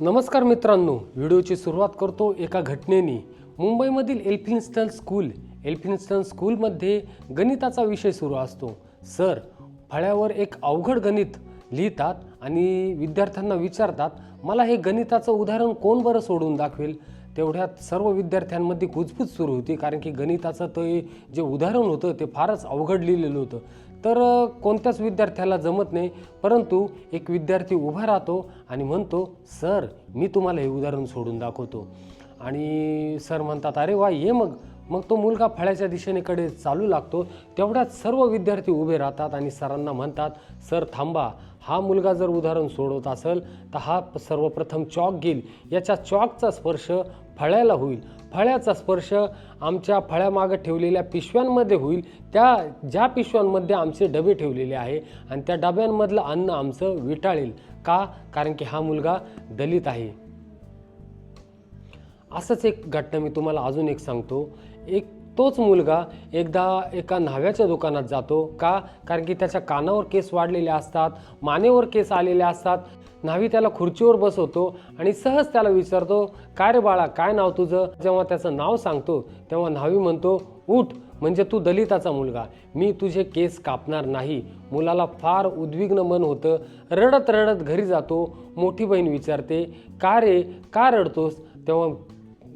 नमस्कार मित्रांनो व्हिडिओची सुरुवात करतो एका घटनेने. मुंबईमधील एल्फिन्स्टन स्कूल एल्फिन्स्टन स्कूलमध्ये गणिताचा विषय सुरू असतो. सर फळ्यावर एक अवघड गणित लिहितात आणि विद्यार्थ्यांना विचारतात मला हे गणिताचं उदाहरण कोण बरं सोडून दाखवेल? तेवढ्यात सर्व विद्यार्थ्यांमध्ये कुजबूज सुरू होती कारण की गणिताचं ते जे उदाहरण होतं ते फारच अवघड लिहिलेलं होतं. तर कोणत्याच विद्यार्थ्याला जमत नाही. परंतु एक विद्यार्थी उभा राहतो आणि म्हणतो सर मी तुम्हाला हे उदाहरण सोडून दाखवतो. आणि सर म्हणतात अरे वा ये मग. मग तो मुलगा फळ्याच्या दिशेनेकडे चालू लागतो. तेवढ्यात सर्व विद्यार्थी उभे राहतात आणि सरांना म्हणतात सर थांबा. हा मुलगा जर उदाहरण सोडवत असेल तर हा सर्वप्रथम चॉक घेईल. याच्या चॉकचा स्पर्श फळ्याला होईल. फळ्याचा स्पर्श आमच्या फळ्यामागं ठेवलेल्या पिशव्यांमध्ये होईल. त्या ज्या पिशव्यांमध्ये आमचे डबे ठेवलेले आहे आणि त्या डब्यांमधलं अन्न आमचं विटाळेल. का? कारण की हा मुलगा दलित आहे. असंच एक घटना मी तुम्हाला अजून एक सांगतो. एक तोच मुलगा एकदा एका न्हाव्याच्या दुकानात जातो. का? कारण की त्याच्या कानावर केस वाढलेले असतात मानेवर केस आलेले असतात. न्हावी त्याला खुर्चीवर बसवतो आणि सहज त्याला विचारतो काय रे बाळा काय नाव तुझं? जेव्हा त्याचं नाव सांगतो तेव्हा न्हावी म्हणतो उठ म्हणजे तू दलिताचा मुलगा. मी तुझे केस कापणार नाही. मुलाला फार उद्विग्न मन होतं. रडत रडत घरी जातो. मोठी बहीण विचारते का रे का रडतोस? तेव्हा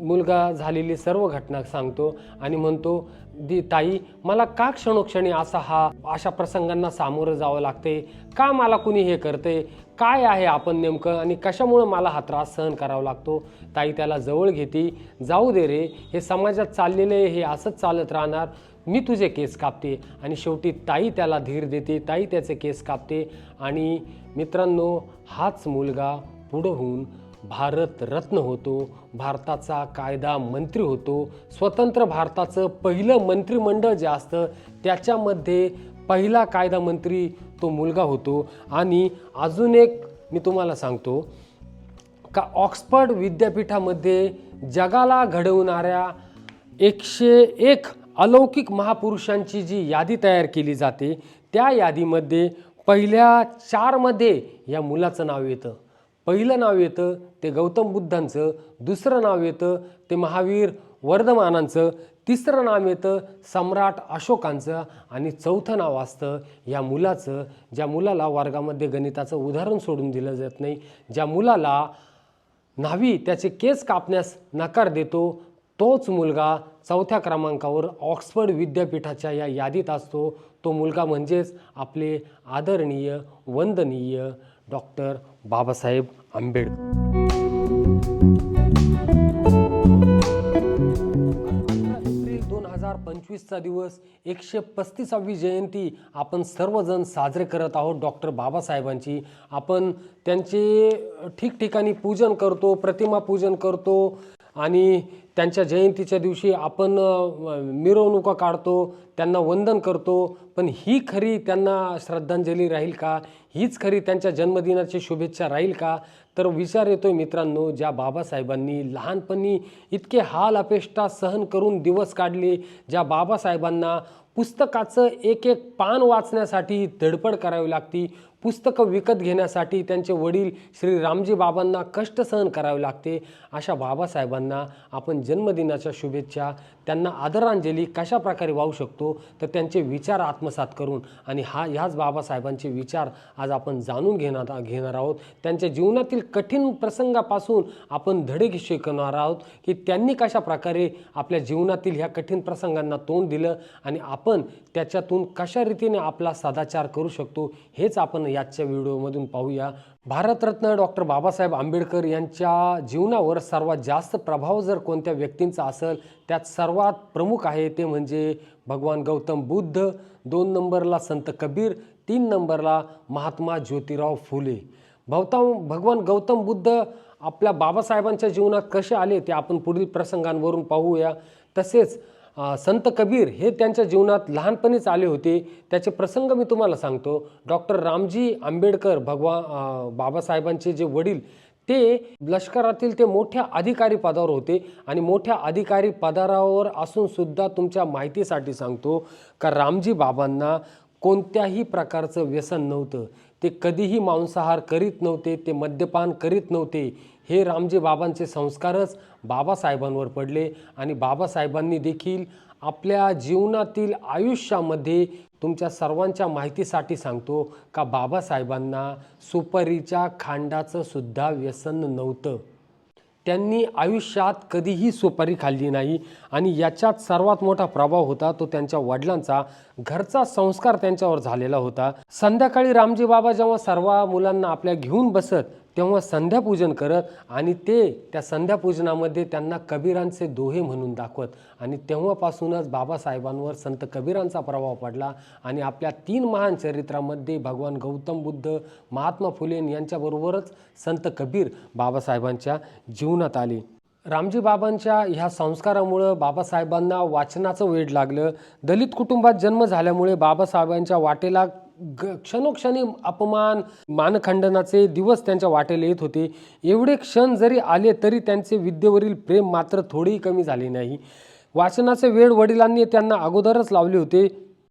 मुलगा झालेली सर्व घटना सांगतो आणि म्हणतो दी ताई मला का क्षणोक्षणी असा हा अशा प्रसंगांना सामोरं जावं लागते का मला कुणी हे करते काय आहे आपण नेमकं? आणि कशामुळं मला हा त्रास सहन करावा लागतो? ताई त्याला जवळ घेते जाऊ दे रे हे समाजात चाललेले हे असंच चालत राहणार. मी तुझे केस कापते. आणि शेवटी ताई त्याला धीर देते ताई त्याचे केस कापते. आणि मित्रांनो हाच मुलगा पुढं होऊन भारत रत्न होतो भारताचा कायदा मंत्री होतो स्वतंत्र भारताचं पहिलं मंत्रिमंडळ जे असतं त्याच्यामध्ये पहिला कायदा मंत्री तो मुलगा होतो. आणि अजून एक मी तुम्हाला सांगतो का ऑक्सफर्ड विद्यापीठामध्ये जगाला घडवणाऱ्या एकशे एक अलौकिक महापुरुषांची जी यादी तयार केली जाते त्या यादीमध्ये पहिल्या चारमध्ये या मुलाचं नाव येतं. पहिलं नाव येतं ते गौतम बुद्धांचं दुसरं नाव येतं ते महावीर वर्धमानांचं तिसरं नाव येतं सम्राट अशोकांचं आणि चौथं नाव असतं या मुलाचं ज्या मुलाला वर्गामध्ये गणिताचं उदाहरण सोडून दिलं जात नाही ज्या मुलाला न्हावी त्याचे केस कापण्यास नकार देतो तोच मुलगा चौथ्या क्रमांकावर ऑक्सफर्ड विद्यापीठाच्या या यादीत असतो. तो मुलगा म्हणजेच आपले आदरणीय वंदनीय डॉक्टर बाबासाहेब आंबेडकर. दोन हजार पंचवीसचा दिवस एकशे पस्तीसावी जयंती आपण सर्वजण साजरे करत आहोत डॉक्टर बाबासाहेबांची. आपण त्यांचे ठिकठिकाणी पूजन करतो प्रतिमा पूजन करतो. आणि त्यांच्या जयंतीच्या दिवशी आपण मिरवणुका काढतो त्यांना वंदन करतो. पण ही खरी त्यांना श्रद्धांजली राहील का? हीच खरी त्यांच्या जन्मदिनाची शुभेच्छा राहील का? तर विचार येतोय मित्रांनो ज्या बाबासाहेबांनी लहानपणी इतके हाल अपेष्टा सहन करून दिवस काढले ज्या बाबासाहेबांना पुस्तकाचं एक एक पान वाचण्यासाठी धडपड करावी लागती पुस्तकं विकत घेण्यासाठी त्यांचे वडील श्री रामजी बाबांना कष्ट सहन करावे लागते. अशा बाबासाहेबांना आपण जन्मदिनाच्या शुभेच्छा त्यांना आदरांजली कशा प्रकारे वाहू शकतो तर त्यांचे विचार आत्मसात करून आणि हा ह्याच बाबासाहेबांचे विचार आज आपण जाणून घेणार घेणार आहोत. त्यांच्या जीवनातील कठीण प्रसंगापासून आपण धडे शिकणार आहोत की त्यांनी कशा प्रकारे आपल्या जीवनातील ह्या कठीण प्रसंगांना तोंड दिलं आणि आपण त्याच्यातून कशा रीतीने आपला सदाचार करू शकतो हेच आपण याच्या व्हिडिओमधून पाहूया. भारतरत्न डॉक्टर बाबासाहेब आंबेडकर यांच्या जीवनावर सर्वात जास्त प्रभाव जर कोणत्या व्यक्तींचा असेल त्यात सर्वात प्रमुख आहे ते म्हणजे भगवान गौतम बुद्ध दोन नंबरला संत कबीर तीन नंबरला महात्मा ज्योतिराव फुले. भवताम भगवान गौतम बुद्ध आपल्या बाबासाहेबांच्या जीवनात कसे आले ते आपण पुढील प्रसंगांवरून पाहूया. तसेच संत कबीर हे त्यांच्या जीवनात लहानपणीच आले होते. त्याचे प्रसंग मी तुम्हाला सांगतो. डॉक्टर रामजी आंबेडकर भगवा बाबासाहेबांचे जे वडील ते लष्करातील ते मोठ्या अधिकारी पदावर होते. आणि मोठ्या अधिकारी पदारावर असूनसुद्धा तुमच्या माहितीसाठी सांगतो का रामजी बाबांना कोणत्याही प्रकारचं व्यसन नव्हतं. ते कधीही मांसाहार करीत नव्हते ते मद्यपान करीत नव्हते. हे रामजी बाबांचे संस्कारच बाबासाहेबांवर पडले आणि बाबासाहेबांनी देखील आपल्या जीवनातील आयुष्यामध्ये तुमच्या सर्वांच्या माहितीसाठी सांगतो का बाबासाहेबांना सुपारीच्या खांडाचं सुद्धा व्यसन नव्हतं. त्यांनी आयुष्यात कधीही सुपारी खाल्ली नाही आणि याच्यात सर्वात मोठा प्रभाव होता तो त्यांच्या वडिलांचा. घरचा संस्कार त्यांच्यावर झालेला होता. संध्याकाळी रामजी बाबा जेव्हा सर्व मुलांना आपल्या घेऊन बसत तेव्हा संध्यापूजन करत आणि ते त्या संध्यापूजनामध्ये त्यांना कबीरांचे दोहे म्हणून दाखवत. आणि तेव्हापासूनच बाबासाहेबांवर संत कबीरांचा प्रभाव पडला आणि आपल्या तीन महान चरित्रामध्ये भगवान गौतम बुद्ध महात्मा फुले यांच्याबरोबरच संत कबीर बाबासाहेबांच्या जीवनात आले. रामजी बाबांच्या ह्या संस्कारामुळं बाबासाहेबांना वाचनाचं वेड लागलं. दलित कुटुंबात जन्म झाल्यामुळे बाबासाहेबांच्या वाटेला क्षणोक्षणी अपमान मानखंडनाचे दिवस त्यांच्या वाटेला येत होते. एवढे क्षण जरी आले तरी त्यांचे विद्येवरील प्रेम मात्र थोडेही कमी झाले नाही. वाचनाचे वेळ वडिलांनी त्यांना अगोदरच लावले होते.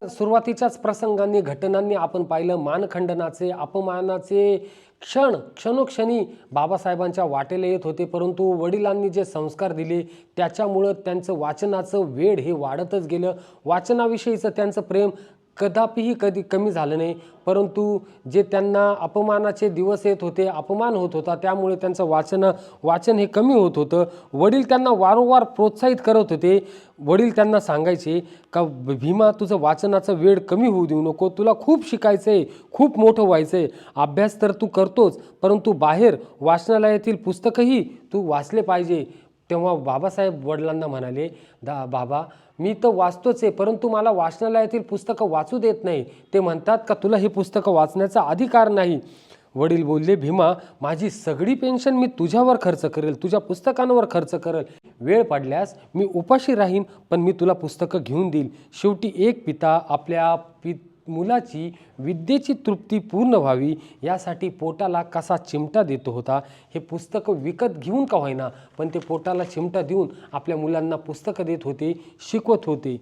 सुरुवातीच्याच प्रसंगांनी घटनांनी आपण पाहिलं मानखंडनाचे अपमानाचे क्षण क्षणोक्षणी बाबासाहेबांच्या वाटेला येत होते. परंतु वडिलांनी जे संस्कार दिले त्याच्यामुळं त्यांचं वाचनाचं वेळ हे वाढतच गेलं. वाचनाविषयीचं त्यांचं प्रेम कदापिही कधी कमी झालं नाही. परंतु जे त्यांना अपमानाचे दिवस येत होते अपमान होत होता त्यामुळे त्यांचं वाचन वाचन हे कमी होत होतं. वडील त्यांना वारंवार प्रोत्साहित करत होते. वडील त्यांना सांगायचे का भीमा तुझं वाचनाचं वेळ कमी होऊ देऊ नको. तुला खूप शिकायचं आहे खूप मोठं व्हायचं आहे अभ्यास तर तू करतोच परंतु बाहेर वाचनालयातील पुस्तकंही तू वाचले पाहिजे. तेव्हा बाबासाहेब वडिलांना म्हणाले दा बाबा मी तर वाचतोच आहे परंतु मला वाचनालयातील पुस्तकं वाचू देत नाही. ते म्हणतात का तुला हे पुस्तकं वाचण्याचा अधिकार नाही? वडील बोलले भीमा माझी सगळी पेन्शन मी तुझ्यावर खर्च करेल तुझ्या पुस्तकांवर खर्च करेल. वेळ पडल्यास मी उपाशी राहीन पण मी तुला पुस्तकं घेऊन देईल. शेवटी एक पिता आपल्या पि मुलाची विद्येची तृप्ती पूर्ण व्हावी यासाठी पोटाला कसा चिमटा देतो होता हे पुस्तकं विकत घेऊन का होईना? पण ते पोटाला चिमटा देऊन आपल्या मुलांना पुस्तकं देत होते शिकवत होते.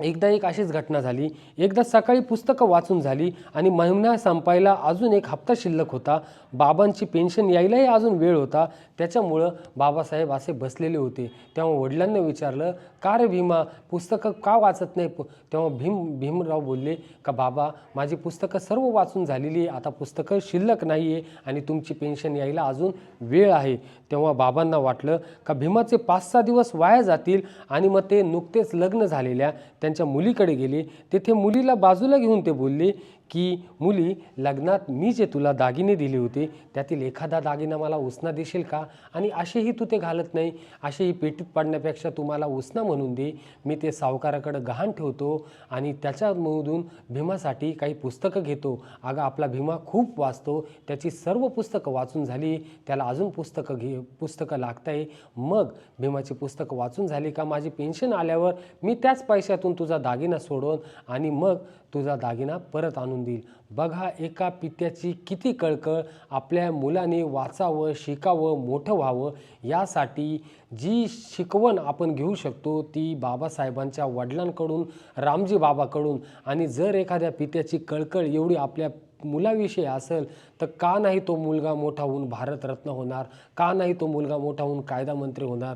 एकदा एक अशीच घटना झाली. एकदा सकाळी पुस्तकं वाचून झाली आणि महिना संपायला अजून एक हप्ता शिल्लक होता. बाबांची पेन्शन यायलाही अजून वेळ होता. त्याच्यामुळं बाबासाहेब असे बसलेले होते. तेव्हा वडिलांना विचारलं का रे भीमा पुस्तकं का वाचत नाही? तेव्हा भीम भीमराव बोलले का बाबा माझी पुस्तकं सर्व वाचून झालेली आहे. आता पुस्तकं शिल्लक नाही आहे आणि तुमची पेन्शन यायला अजून वेळ आहे. तेव्हा बाबांना वाटलं का भीमाचे पाच सहा दिवस वाया जातील आणि मग ते नुकतेच लग्न झालेल्या त्या त्यांच्या मुलीकडे गेली. तेथे मुलीला बाजूला घेऊन ते बोलले की मुली लग्नात मी जे तुला दागिने दिले होते त्यातील एखादा दागिना मला उसना देशील का? आणि असेही तू ते घालत नाही असेही पेटीत पाडण्यापेक्षा तू मला उसना म्हणून दे. मी ते सावकाराकडं गहाण ठेवतो आणि त्याच्यामधून भीमासाठी काही पुस्तकं घेतो. अगं आपला भीमा खूप वाचतो. त्याची सर्व पुस्तकं वाचून झाली. त्याला अजून पुस्तकं घे पुस्तकं लागत आहे मग भीमाची पुस्तकं वाचून झाली का? माझी पेन्शन आल्यावर मी त्याच पैशातून तुझा दागिना सोडवून आणि मग तुझा दागिना परत आणून देईल. बघा एका पित्याची किती कळकळ आपल्या मुलाने वाचावं शिकावं मोठं व्हावं यासाठी जी शिकवण आपण घेऊ शकतो ती बाबासाहेबांच्या वडिलांकडून रामजी बाबाकडून. आणि जर एखाद्या पित्याची कळकळ एवढी आपल्या मुलाविषयी असेल तर का नाही तो मुलगा मोठा होऊन भारतरत्न होणार? का नाही तो मुलगा मोठा होऊन कायदा मंत्री होणार?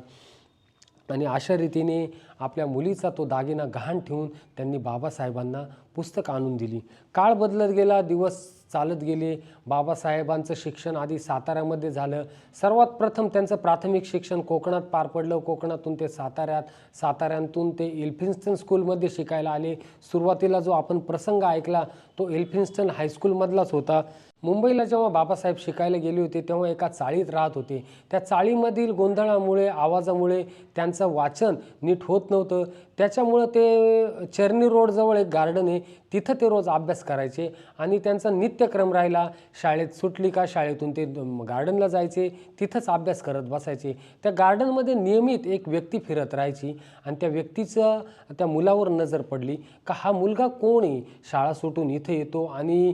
आणि अशा रीतीने आपल्या मुलीचा तो दागिना गहाण ठेवून त्यांनी बाबासाहेबांना पुस्तक आणून दिली. काळ बदलत गेला दिवस चालत गेले. बाबासाहेबांचं शिक्षण आधी साताऱ्यामध्ये झालं. सर्वात प्रथम त्यांचं प्राथमिक शिक्षण कोकणात पार पडलं. कोकणातून ते साताऱ्यात साताऱ्यातून ते एल्फिन्स्टन स्कूलमध्ये शिकायला आले. सुरुवातीला जो आपण प्रसंग ऐकला तो एल्फिन्स्टन हायस्कूलमधलाच होता. मुंबईला जेव्हा बाबासाहेब शिकायला गेले होते तेव्हा एका चाळीत राहत होते. त्या चाळीमधील गोंधळामुळे आवाजामुळे त्यांचं वाचन नीट होत नव्हतं. त्याच्यामुळं ते चर्नी रोडजवळ एक गार्डन आहे तिथं ते रोज अभ्यास करायचे आणि त्यांचा नित्यक्रम राहिला. शाळेत सुटली का? शाळेतून ते गार्डनला जायचे तिथंच अभ्यास करत बसायचे. त्या गार्डनमध्ये नियमित एक व्यक्ती फिरत राहायची आणि त्या व्यक्तीचं त्या मुलावर नजर पडली का हा मुलगा कोण आहे? शाळा सुटून इथं येतो आणि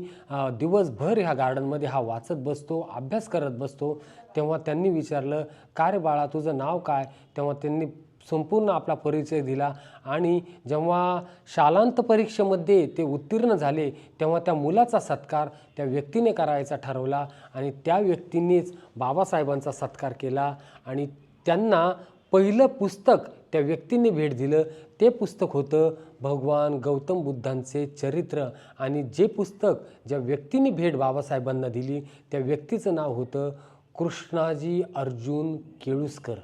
दिवसभर ह्या गार्डनमध्ये हा वाचत बसतो अभ्यास करत बसतो. तेव्हा त्यांनी विचारलं का रे बाळा तुझं नाव काय? तेव्हा त्यांनी संपूर्ण आपला परिचय दिला आणि जेव्हा शालांत परीक्षेमध्ये ते उत्तीर्ण झाले तेव्हा त्या मुलाचा सत्कार त्या व्यक्तीने करायचा ठरवला आणि त्या व्यक्तीनेच बाबासाहेबांचा सत्कार केला आणि त्यांना पहिलं पुस्तक त्या व्यक्तीने भेट दिलं. ते पुस्तक होतं भगवान गौतम बुद्धांचे चरित्र आणि जे पुस्तक ज्या व्यक्तीने भेट बाबासाहेबांना दिली त्या व्यक्तीचं नाव होतं कृष्णाजी अर्जुन केळुसकर.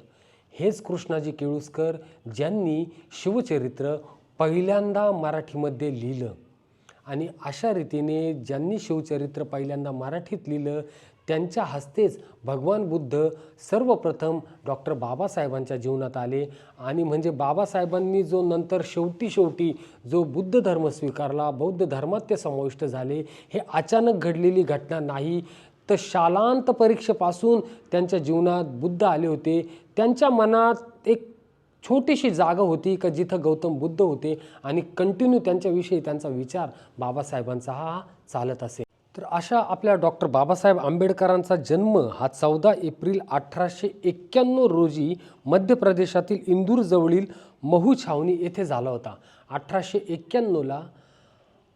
हेच कृष्णाजी केळुसकर ज्यांनी शिवचरित्र पहिल्यांदा मराठीमध्ये लिहिलं. आणि अशा रीतीने ज्यांनी शिवचरित्र पहिल्यांदा मराठीत लिहिलं त्यांच्या हस्तेच भगवान बुद्ध सर्वप्रथम डॉक्टर बाबासाहेबांच्या जीवनात आले. आणि म्हणजे बाबासाहेबांनी जो नंतर शेवटी शेवटी जो बुद्ध धर्म स्वीकारला बौद्ध धर्मात ते समाविष्ट झाले हे अचानक घडलेली घटना नाही. तर शालांत परीक्षेपासून त्यांच्या जीवनात बुद्ध आले होते. त्यांच्या मनात एक छोटीशी जागा होती का जिथं गौतम बुद्ध होते आणि कंटिन्यू त्यांच्याविषयी त्यांचा विचार बाबासाहेबांचा हा चालत असे. तर अशा आपल्या डॉक्टर बाबासाहेब आंबेडकरांचा जन्म हा चौदा एप्रिल अठराशे एक्क्याण्णव रोजी मध्य प्रदेशातील इंदूरजवळील महू छावणी येथे झाला होता. अठराशे एक्क्याण्णवला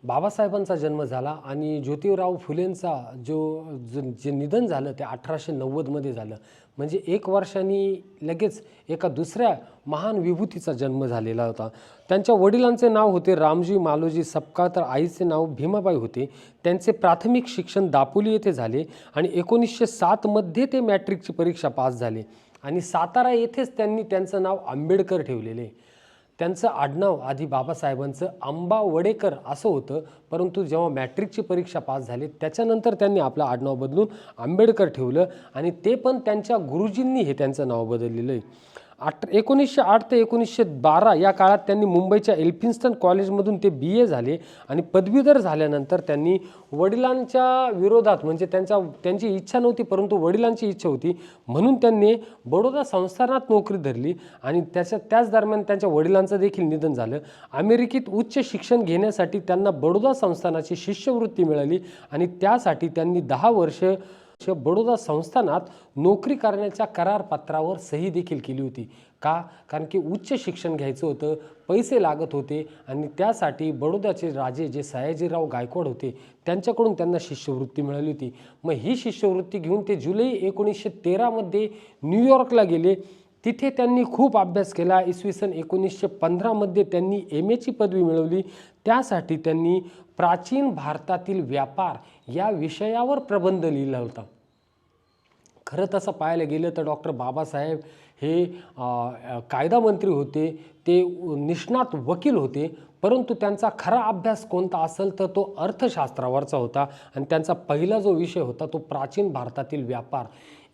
बाबासाहेबांचा जन्म झाला आणि ज्योतिराव फुलेंचा जो ज- जे निधन झालं ते अठराशे नव्वदमध्ये झालं. म्हणजे एक वर्षांनी लगेच एका दुसऱ्या महान विभूतीचा जन्म झालेला होता. त्यांच्या वडिलांचे नाव होते रामजी मालोजी सपका तर आईचे नाव भीमाबाई होते. त्यांचे प्राथमिक शिक्षण दापोली येथे झाले आणि एकोणीसशे सातमध्ये ते मॅट्रिकची परीक्षा पास झाले. आणि सातारा येथेच त्यांनी त्यांचं नाव आंबेडकर ठेवलेले. त्यांचं आडनाव आधी बाबासाहेबांचं आंबा वडेकर असं होतं परंतु जेव्हा मॅट्रिकची परीक्षा पास झाली त्याच्यानंतर त्यांनी आपलं आडनाव बदलून आंबेडकर ठेवलं आणि ते पण त्यांच्या गुरुजींनी हे त्यांचं नाव बदललेलं आहे. आठ एकोणीसशे आठ ते एकोणीसशे बारा या काळात त्यांनी मुंबईच्या एल्फिन्स्टन कॉलेजमधून ते बी ए झाले आणि पदवीधर झाल्यानंतर त्यांनी वडिलांच्या विरोधात म्हणजे त्यांच्या त्यांची इच्छा नव्हती परंतु वडिलांची इच्छा होती म्हणून त्यांनी बडोदा संस्थानात नोकरी धरली आणि त्याच्या त्याच दरम्यान त्यांच्या वडिलांचं देखील निधन झालं. अमेरिकेत उच्च शिक्षण घेण्यासाठी त्यांना बडोदा संस्थानाची शिष्यवृत्ती मिळाली आणि त्यासाठी त्यांनी दहा वर्ष बडोदा संस्थानात नोकरी करण्याच्या करारपत्रावर सही देखील केली होती. का? कारण की उच्च शिक्षण घ्यायचं होतं पैसे लागत होते आणि त्यासाठी बडोद्याचे राजे जे सयाजीराव गायकवाड होते त्यांच्याकडून त्यांना शिष्यवृत्ती मिळाली होती. मग ही शिष्यवृत्ती घेऊन ते जुलै एकोणीसशे तेरामध्ये न्यूयॉर्कला गेले. तिथे त्यांनी खूप अभ्यास केला. इसवी सन एकोणीसशे पंधरामध्ये त्यांनी एम एची पदवी मिळवली. त्यासाठी त्यांनी प्राचीन भारतातील व्यापार या विषयावर प्रबंध लिहिला होता. खरं तसं पाहायला गेलं तर डॉक्टर बाबासाहेब हे कायदा मंत्री होते. ते निष्णात वकील होते. परंतु त्यांचा खरा अभ्यास कोणता असेल तर तो अर्थशास्त्रावरचा होता आणि त्यांचा पहिला जो विषय होता तो प्राचीन भारतातील व्यापार.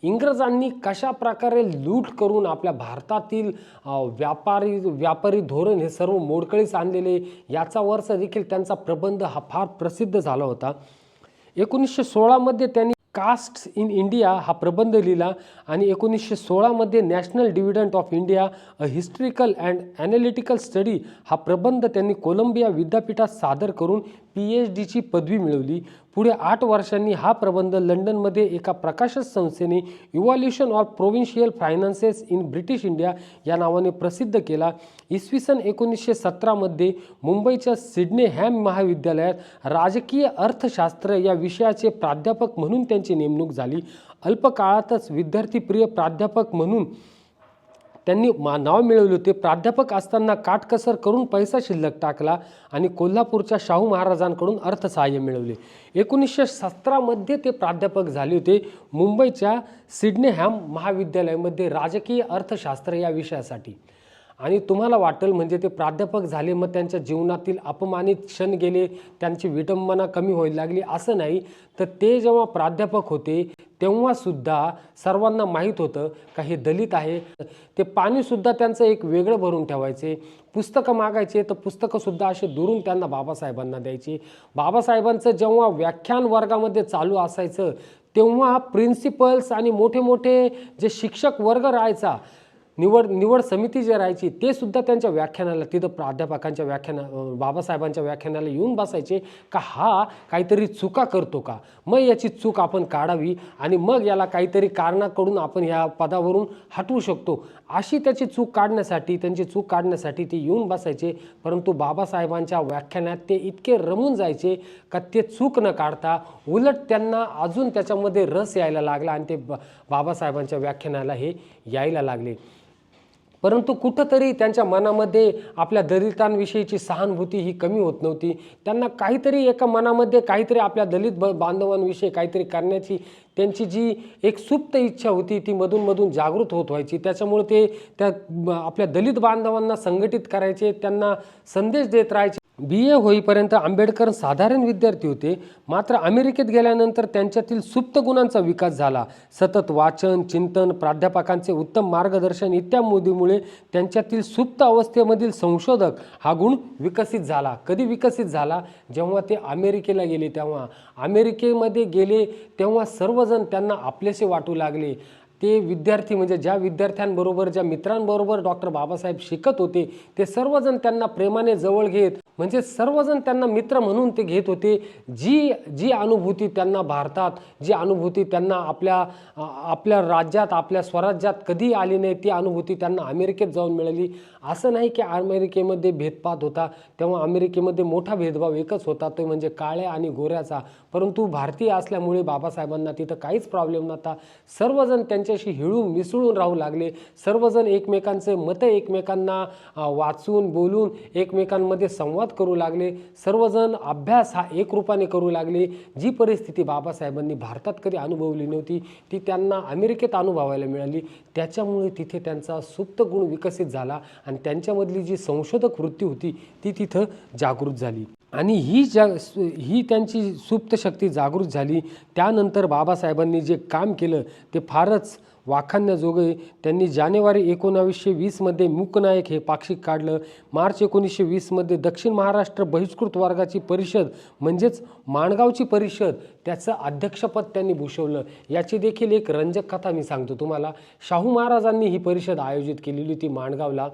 इंग्रजांनी कशा प्रकारे लूट करून आपल्या भारतातील व्यापारी व्यापारी धोरण हे सर्व मोडकळीस आणलेले याचा वर्ष देखील त्यांचा प्रबंध हा फार प्रसिद्ध झाला होता. एकोणीसशे सोळामध्ये त्यांनी कास्ट इन इंडिया हा प्रबंध लिहिला आणि एकोणीसशे सोळामध्ये national dividend of India a historical and analytical study हा प्रबंध त्यांनी कोलंबिया विद्यापीठात सादर करून पी एच डीची पदवी मिळवली. पुढे आठ वर्षांनी हा प्रबंध लंडनमध्ये एका प्रकाशक संस्थेने evolution of provincial finances in British India या नावाने प्रसिद्ध केला. इसवी सन एकोणीसशे सतरामध्ये मुंबईच्या सिडने हॅम महाविद्यालयात राजकीय अर्थशास्त्र या विषयाचे प्राध्यापक म्हणून त्यांची नेमणूक झाली. अल्पकाळातच विद्यार्थीप्रिय प्राध्यापक म्हणून त्यांनी मा नाव मिळवले होते. प्राध्यापक असताना काटकसर करून पैसा शिल्लक टाकला आणि कोल्हापूरच्या शाहू महाराजांकडून अर्थसहाय्य मिळवले. एकोणीसशे सतरामध्ये ते प्राध्यापक झाले होते. मुंबईच्या सिडनेहॅम महाविद्यालयामध्ये राजकीय अर्थशास्त्र या विषयासाठी. आणि तुम्हाला वाटेल म्हणजे ते प्राध्यापक झाले मग त्यांच्या जीवनातील अपमानित क्षण गेले त्यांची विटंबना कमी व्हायला लागली असं नाही. तर ते जेव्हा प्राध्यापक होते तेव्हासुद्धा सर्वांना माहीत होतं का हे दलित आहे. ते पाणीसुद्धा त्यांचं एक वेगळं भरून ठेवायचे. पुस्तकं मागायचे तर पुस्तकंसुद्धा असे दुरून त्यांना बाबासाहेबांना द्यायची. बाबासाहेबांचं जेव्हा व्याख्यान वर्गामध्ये चालू असायचं तेव्हा प्रिन्सिपल्स आणि मोठे मोठे जे शिक्षक वर्ग राहायचा निवड निवड समिती जे राहायची ते सुद्धा त्यांच्या व्याख्यानाला तिथं प्राध्यापकांच्या व्याख्याना बाबासाहेबांच्या व्याख्यानाला येऊन बसायचे का हा काहीतरी चुका करतो का? मग याची चूक आपण काढावी आणि मग याला काहीतरी कारणाकडून आपण ह्या पदावरून हटवू शकतो. अशी त्याची चूक काढण्यासाठी त्यांची चूक काढण्यासाठी ते येऊन बसायचे. परंतु बाबासाहेबांच्या व्याख्यानात ते इतके रमून जायचे का ते चूक न काढता उलट त्यांना अजून त्याच्यामध्ये रस यायला लागला आणि ते बाबासाहेबांच्या व्याख्यानाला हे यायला लागले. परंतु कुठंतरी त्यांच्या मनामध्ये आपल्या दलितांविषयीची सहानुभूती ही कमी होत नव्हती. त्यांना काहीतरी एका मनामध्ये काहीतरी आपल्या दलित ब बांधवांविषयी काहीतरी करण्याची त्यांची जी एक सुप्त इच्छा होती ती मधूनमधून जागृत होत व्हायची. त्याच्यामुळे ते त्या आपल्या दलित बांधवांना संघटित करायचे त्यांना संदेश देत राहायचे. बी ए होईपर्यंत आंबेडकर साधारण विद्यार्थी होते. मात्र अमेरिकेत गेल्यानंतर त्यांच्यातील सुप्त गुणांचा विकास झाला. सतत वाचन चिंतन प्राध्यापकांचे उत्तम मार्गदर्शन इत्यादीमुळे त्यांच्यातील सुप्त अवस्थेमधील संशोधक हा गुण विकसित झाला. कधी विकसित झाला? जेव्हा ते अमेरिकेला गेले तेव्हा. अमेरिकेमध्ये गेले तेव्हा सर्वजण त्यांना आपलेसे वाटू लागले. ते विद्यार्थी म्हणजे ज्या विद्यार्थ्यांबरोबर ज्या मित्रांबरोबर डॉक्टर बाबासाहेब शिकत होते ते सर्वजण त्यांना प्रेमाने जवळ घेत म्हणजे सर्वजण त्यांना मित्र म्हणून ते घेत होते. जी जी अनुभूती त्यांना भारतात जी अनुभूती त्यांना आपल्या आपल्या राज्यात आपल्या स्वराज्यात कधी आली नाही ती अनुभूती त्यांना अमेरिकेत जाऊन मिळाली. असं नाही की अमेरिकेमध्ये भेदपात होता. तेव्हा अमेरिकेमध्ये मोठा भेदभाव एकच होता तो म्हणजे काळ्या आणि गोऱ्याचा. परंतु भारतीय असल्यामुळे बाबासाहेबांना तिथं काहीच प्रॉब्लेम नव्हता. सर्वजण त्यांच्या त्यांच्याशी हिळून मिसळून राहू लागले. सर्वजण एकमेकांचे मतं एकमेकांना वाचून बोलून एकमेकांमध्ये संवाद करू लागले. सर्वजण अभ्यास हा एक रूपाने करू लागले. जी परिस्थिती बाबासाहेबांनी भारतात कधी अनुभवली नव्हती ती त्यांना अमेरिकेत अनुभवायला मिळाली. त्याच्यामुळे तिथे त्यांचा सुप्त गुण विकसित झाला आणि त्यांच्यामधली जी संशोधक वृत्ती होती ती तिथं जागृत झाली. आणि ही ज्या ही त्यांची सुप्त शक्ती जागृत झाली. त्यानंतर बाबासाहेबांनी जे काम केलं ते फारच वाखाणण्याजोगे त्यांनी जानेवारी एकोणावीसशे वीसमध्ये मूकनायक हे पाक्षिक काढलं. मार्च एकोणीसशे वीसमध्ये दक्षिण महाराष्ट्र बहिष्कृत वर्गाची परिषद म्हणजेच माणगावची परिषद त्याचं अध्यक्षपद त्यांनी भूषवलं. याची देखील एक रंजक कथा मी सांगतो तुम्हाला. शाहू महाराजांनी ही परिषद आयोजित केलेली होती माणगावला.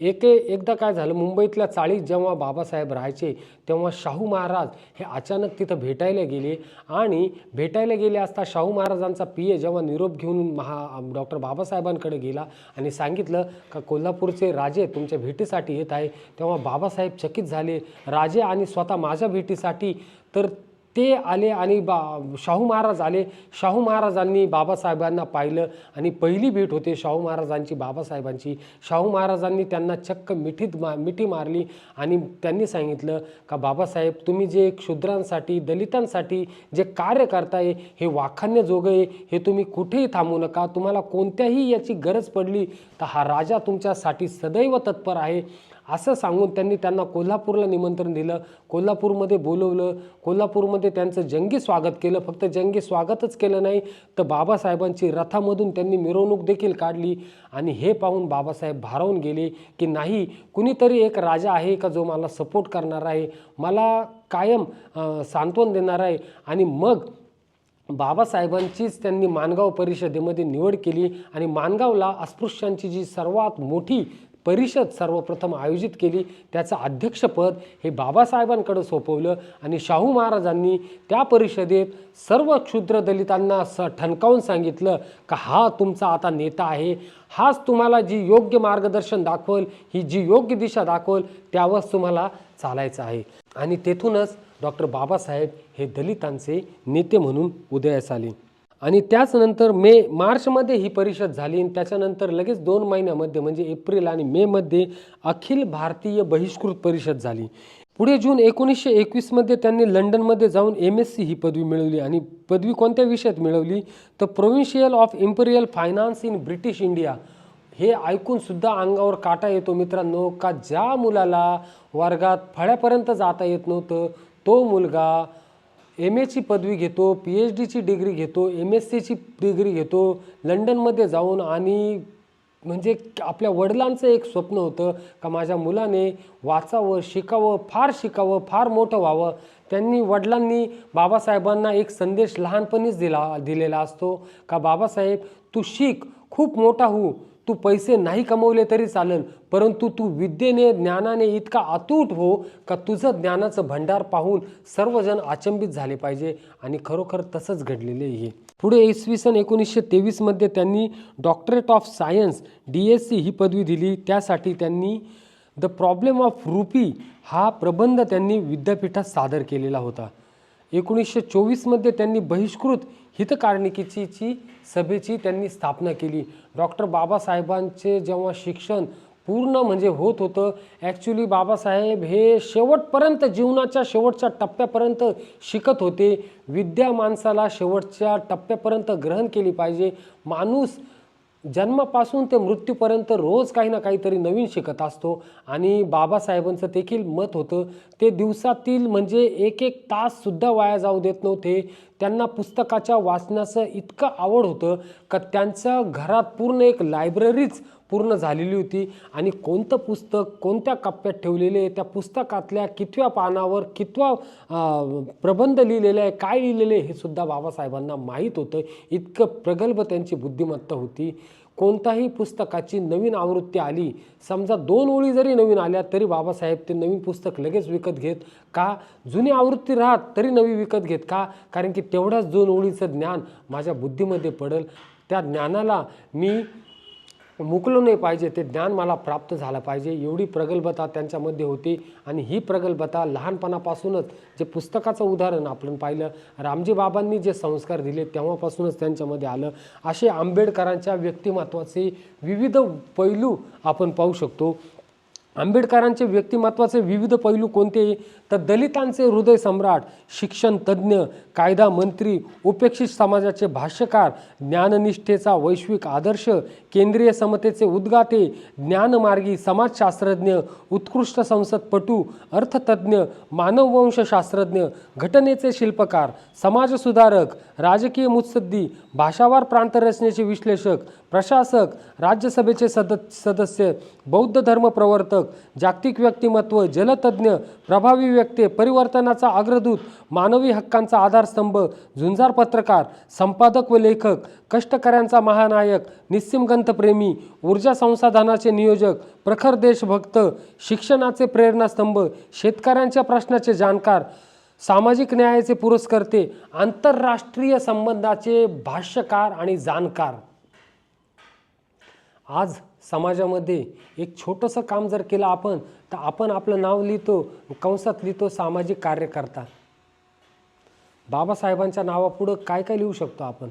एके एकदा काय झालं मुंबईतल्या चाळीत जेव्हा बाबासाहेब राहायचे तेव्हा शाहू महाराज हे अचानक तिथं भेटायला गेले आणि भेटायला गेले असता शाहू महाराजांचा पी ए जेव्हा निरोप घेऊन महा डॉक्टर बाबासाहेबांकडे गेला आणि सांगितलं का कोल्हापूरचे राजे तुमच्या भेटीसाठी येत आहे तेव्हा बाबासाहेब चकित झाले राजे आणि स्वतः माझ्या भेटीसाठी तर ते आले आणि बा शाहू महाराज आले. शाहू महाराजांनी बाबासाहेबांना पाहिलं आणि पहिली भेट होते शाहू महाराजांची बाबासाहेबांची. शाहू महाराजांनी त्यांना चक्क मिठीत मा मिठी मारली आणि त्यांनी सांगितलं का बाबासाहेब तुम्ही जे क्षुद्रांसाठी दलितांसाठी जे कार्य करताय हे वाखान्यजोगं आहे. हे तुम्ही कुठेही थांबू नका. तुम्हाला कोणत्याही याची गरज पडली तर हा राजा तुमच्यासाठी सदैव तत्पर आहे. असं सांगून त्यांनी त्यांना कोल्हापूरला निमंत्रण दिलं. कोल्हापूरमध्ये बोलवलं. कोल्हापूरमध्ये त्यांचं जंगी स्वागत केलं. फक्त जंगी स्वागतच केलं नाही तर बाबासाहेबांची रथामधून त्यांनी मिरवणूक देखील काढली. आणि हे पाहून बाबासाहेब भारावून गेले की नाही कुणीतरी एक राजा आहे का जो मला सपोर्ट करणार आहे? मला कायम सांत्वन देणार आहे. आणि मग बाबासाहेबांचीच त्यांनी माणगाव परिषदेमध्ये निवड केली. आणि माणगावला अस्पृश्यांची जी सर्वात मोठी परिषद सर्वप्रथम आयोजित केली. त्याचं अध्यक्षपद हे बाबासाहेबांकडे सोपवलं आणि शाहू महाराजांनी त्या परिषदेत सर्व क्षुद्र दलितांना स ठणकावून सांगितलं का हा तुमचा आता नेता आहे. हाच तुम्हाला जी योग्य मार्गदर्शन दाखवल ही जी योग्य दिशा दाखवल त्यावरच तुम्हाला चालायचं आहे. आणि तेथूनच डॉक्टर बाबासाहेब हे दलितांचे नेते म्हणून उदयास आले. आणि त्याचनंतर मे मार्चमध्ये ही परिषद झाली आणि त्याच्यानंतर लगेच दोन महिन्यामध्ये म्हणजे एप्रिल आणि मेमध्ये अखिल भारतीय बहिष्कृत परिषद झाली. पुढे जून एकोणीसशे एकवीसमध्ये त्यांनी लंडनमध्ये जाऊन एम एस सी ही पदवी मिळवली आणि पदवी कोणत्या विषयात मिळवली? तर provincial of imperial finance in British India हे ऐकूनसुद्धा अंगावर काटा येतो मित्रांनो का ज्या मुलाला वर्गात फळ्यापर्यंत जाता येत नव्हतं तो मुलगा एम एची पदवी घेतो पी एच डीची डिग्री घेतो एम एस सीची डिग्री घेतो लंडनमध्ये जाऊन आणि म्हणजे आपल्या वडिलांचं एक स्वप्न होतं का माझ्या मुलाने वाचावं शिकावं फार शिकावं फार मोठं व्हावं. त्यांनी वडिलांनी बाबासाहेबांना एक संदेश लहानपणीच दिला दिलेला असतो का बाबासाहेब तू शिक खूप मोठा हो तू पैसे नाही कमवले तरी चालेल परंतु तू विद्येने ज्ञानाने इतका अतूट हो का तुझं ज्ञानाचं भंडार पाहून सर्वजण अचंबित झाले पाहिजे आणि खरोखर तसंच घडलेले आहे पुढे इसवी सन एकोणीसशे तेवीसमध्ये त्यांनी doctorate of science D S C ही पदवी दिली. त्यासाठी त्यांनी द प्रॉब्लेम ऑफ रुपी हा प्रबंध त्यांनी विद्यापीठात सादर केलेला होता. एकोणीसशे चोवीसमध्ये त्यांनी बहिष्कृत हितकारणिकीची सभेची त्यांनी स्थापना केली. डॉक्टर बाबासाहेबांचे जेव्हा शिक्षण पूर्ण म्हणजे होत होतं ॲक्च्युली बाबासाहेब हे शेवटपर्यंत जीवनाच्या शेवटच्या टप्प्यापर्यंत शिकत होते. विद्या माणसाला शेवटच्या टप्प्यापर्यंत ग्रहण केली पाहिजे. माणूस जन्मापासून ते मृत्यूपर्यंत रोज काही ना काहीतरी नवीन शिकत असतो. आणि बाबासाहेबांचं देखील मत होतं ते दिवसातील म्हणजे एक एक ताससुद्धा वाया जाऊ देत नव्हते. त्यांना पुस्तकाच्या वाचण्याचं इतकं आवड होतं का त्यांचं घरात पूर्ण एक लायब्ररीच पूर्ण झालेली होती. आणि कोणतं पुस्तक कोणत्या कप्प्यात ठेवलेले आहे त्या पुस्तकातल्या कितव्या पानावर कितवा प्रबंध लिहिलेला आहे काय लिहिलेलं आहे हे सुद्धा बाबासाहेबांना माहीत होतं. इतकं प्रगल्भ त्यांची बुद्धिमत्ता होती. कोणताही पुस्तकाची नवीन आवृत्ती आली समजा दोन ओळी जरी नवीन आल्या तरी बाबासाहेब ते नवीन पुस्तक लगेच विकत घेत का? जुनी आवृत्ती राहत तरी नवी विकत घेत का? कारण की तेवढ्याच दोन ओळीचं ज्ञान माझ्या बुद्धीमध्ये पडेल. त्या ज्ञानाला मी मुकलो नाही पाहिजे ते ज्ञान मला प्राप्त झालं पाहिजे. एवढी प्रगल्भता त्यांच्यामध्ये होती आणि ही प्रगल्भता लहानपणापासूनच जे पुस्तकाचं उदाहरण आपण पाहिलं रामजी बाबांनी जे संस्कार दिले तेव्हापासूनच त्यांच्यामध्ये आलं. असे आंबेडकरांच्या व्यक्तिमत्वाचे विविध पैलू आपण पाहू शकतो. आंबेडकरांचे व्यक्तिमत्वाचे विविध पैलू कोणते? तर दलितांचे हृदय सम्राट शिक्षण तज्ज्ञ कायदा मंत्री उपेक्षित समाजाचे भाष्यकार ज्ञाननिष्ठेचा वैश्विक आदर्श केंद्रीय समतेचे उद्गाते ज्ञानमार्गी समाजशास्त्रज्ञ उत्कृष्ट संसदपटू अर्थतज्ज्ञ मानववंशशास्त्रज्ञ घटनेचे शिल्पकार समाजसुधारक राजकीय मुत्सद्दी भाषावार प्रांतरचनेचे विश्लेषक प्रशासक राज्यसभेचे सद सदस्य बौद्ध धर्म प्रवर्तक जागतिक व्यक्तिमत्व जलतज्ञ प्रभावी व्यक्ती परिवर्तनाचा अग्रदूत मानवी हक्कांचा आधारस्तंभ झुंजार पत्रकार संपादक व लेखक कष्टकऱ्यांचा महानायक निस्सिम ग्रंथप्रेमी ऊर्जा संसाधनाचे नियोजक प्रखर देशभक्त शिक्षणाचे प्रेरणास्तंभ शेतकऱ्यांच्या प्रश्नाचे जाणकार सामाजिक न्यायाचे पुरस्कर्ते आंतरराष्ट्रीय संबंधाचे भाष्यकार आणि जाणकार. आज समाजामध्ये एक छोटंसं काम जर केलं आपण तर आपण आपलं नाव लिहितो कंसात लिहितो सामाजिक कार्यकर्ता. बाबासाहेबांच्या नावापुढं काय काय लिहू शकतो आपण?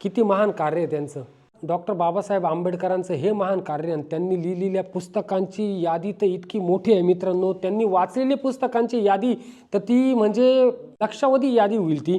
किती महान कार्य आहे त्यांचं? डॉक्टर बाबासाहेब आंबेडकरांचं हे महान कार्य आणि त्यांनी लिहिलेल्या पुस्तकांची यादी तर इतकी मोठी आहे मित्रांनो. त्यांनी वाचलेली पुस्तकांची यादी तर ती म्हणजे लक्षावधी यादी होईल ती.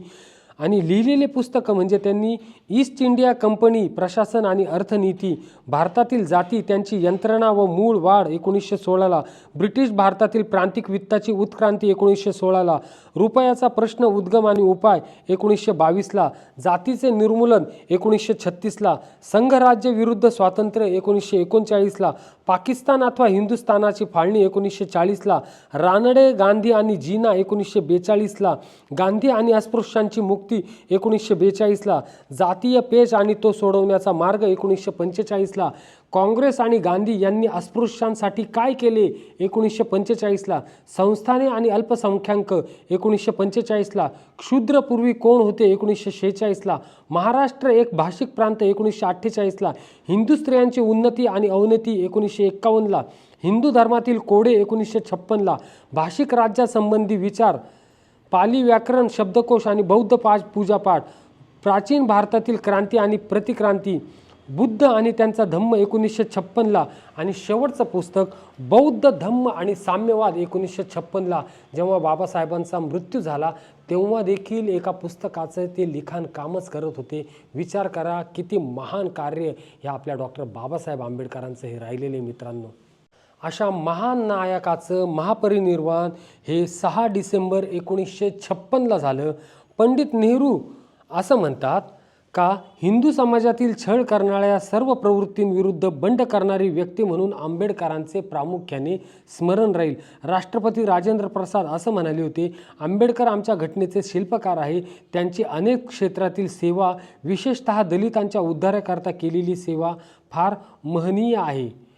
आणि लिहिलेले पुस्तकं म्हणजे त्यांनी ईस्ट इंडिया कंपनी प्रशासन आणि अर्थनीती भारतातील जाती त्यांची यंत्रणा व मूळ वाढ एकोणीसशे सोळाला ब्रिटिश भारतातील प्रांतिक वित्ताची उत्क्रांती एकोणीसशे सोळाला रुपयाचा प्रश्न उद्गम आणि उपाय एकोणीसशे बावीसला जातीचे निर्मूलन एकोणीसशे छत्तीसला संघराज्य विरुद्ध स्वातंत्र्य एकोणीसशे एकोणचाळीसला पाकिस्तान अथवा हिंदुस्थानाची फाळणी एकोणीसशे चाळीसला रानडे गांधी आणि जीना एकोणीसशे बेचाळीसला गांधी आणि अस्पृश्यांची मुक्ती एकोणीसशे बेचाळीसला जातीय पेच आणि तो सोडवण्याचा मार्ग एकोणीसशे पंचेचाळीसला. काँग्रेस आणि गांधी यांनी अस्पृश्यांसाठी काय केले? एकोणीसशे पंचेचाळीसला. संस्थाने आणि अल्पसंख्याक एकोणीसशे पंचेचाळीसला. क्षुद्रपूर्वी कोण होते? एकोणीसशे शेहेचाळीसला. महाराष्ट्र एक भाषिक प्रांत एकोणीसशे अठ्ठेचाळीसला. हिंदू स्त्रियांची उन्नती आणि अवनती एकोणीसशे एक्कावन्नला. हिंदू धर्मातील कोडे एकोणीसशे छप्पनला भाषिक राज्यासंबंधी विचार पाली व्याकरण शब्दकोश आणि बौद्ध पाठ पूजापाठ. प्राचीन भारतातील क्रांती आणि प्रतिक्रांती बुद्ध आणि त्यांचा धम्म एकोणीसशे छप्पनला आणि शेवटचं पुस्तक बौद्ध धम्म आणि साम्यवाद एकोणीसशे छप्पनला जेव्हा बाबासाहेबांचा मृत्यू झाला तेव्हा देखील एका पुस्तकाचं ते लिखाण कामच करत होते. विचार करा किती महान कार्य हे आपल्या डॉक्टर बाबासाहेब आंबेडकरांचं हे राहिलेले मित्रांनो. अशा महान नायकाचं महापरिनिर्वाण हे सहा डिसेंबर एकोणीसशे छप्पनला झालं. पंडित नेहरू असं म्हणतात का हिंदू समाजातील छळ करणाऱ्या सर्व प्रवृत्तींविरुद्ध बंड करणारी व्यक्ती म्हणून आंबेडकरांचे प्रामुख्याने स्मरण राहील. राष्ट्रपती राजेंद्र प्रसाद असं म्हणाले होते आंबेडकर आमच्या घटनेचे शिल्पकार आहे. त्यांची अनेक क्षेत्रातील सेवा विशेषतः दलितांच्या उद्धाराकरता केलेली सेवा फार महनीय आहे.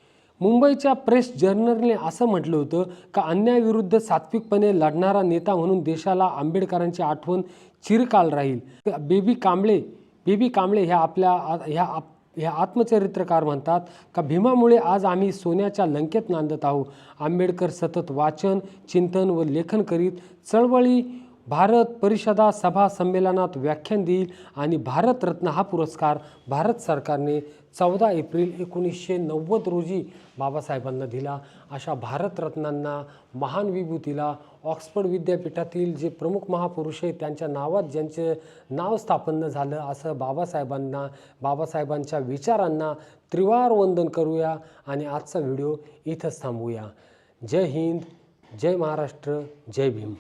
मुंबईच्या प्रेस जर्नलने असं म्हटलं होतं का अन्यायाविरुद्ध सात्विकपणे लढणारा नेता म्हणून देशाला आंबेडकरांची आठवण चिरकाल राहील. बेबी कांबळे बेबी कांबळे ह्या आपल्या ह्या आप ह्या आत्मचरित्रकार म्हणतात का भीमामुळे आज आम्ही सोन्याच्या लंकेत नांदत आहोत. आंबेडकर सतत वाचन चिंतन व लेखन करीत चळवळी भारत परिषदा सभा संमेलनात व्याख्यान देईल आणि भारतरत्न हा पुरस्कार भारत सरकारने चौदा एप्रिल एकोणीसशे नव्वद रोजी बाबासाहेबांना दिला. अशा भारतरत्नांना महान विभूतीला ऑक्सफर्ड विद्यापीठातील जे प्रमुख महापुरुष आहेत त्यांच्या नावात ज्यांचे नाव स्थापन झालं असं बाबासाहेबांना बाबासाहेबांच्या विचारांना त्रिवार वंदन करूया आणि आजचा व्हिडिओ इथंच थांबूया. जय हिंद जय महाराष्ट्र जय भीम.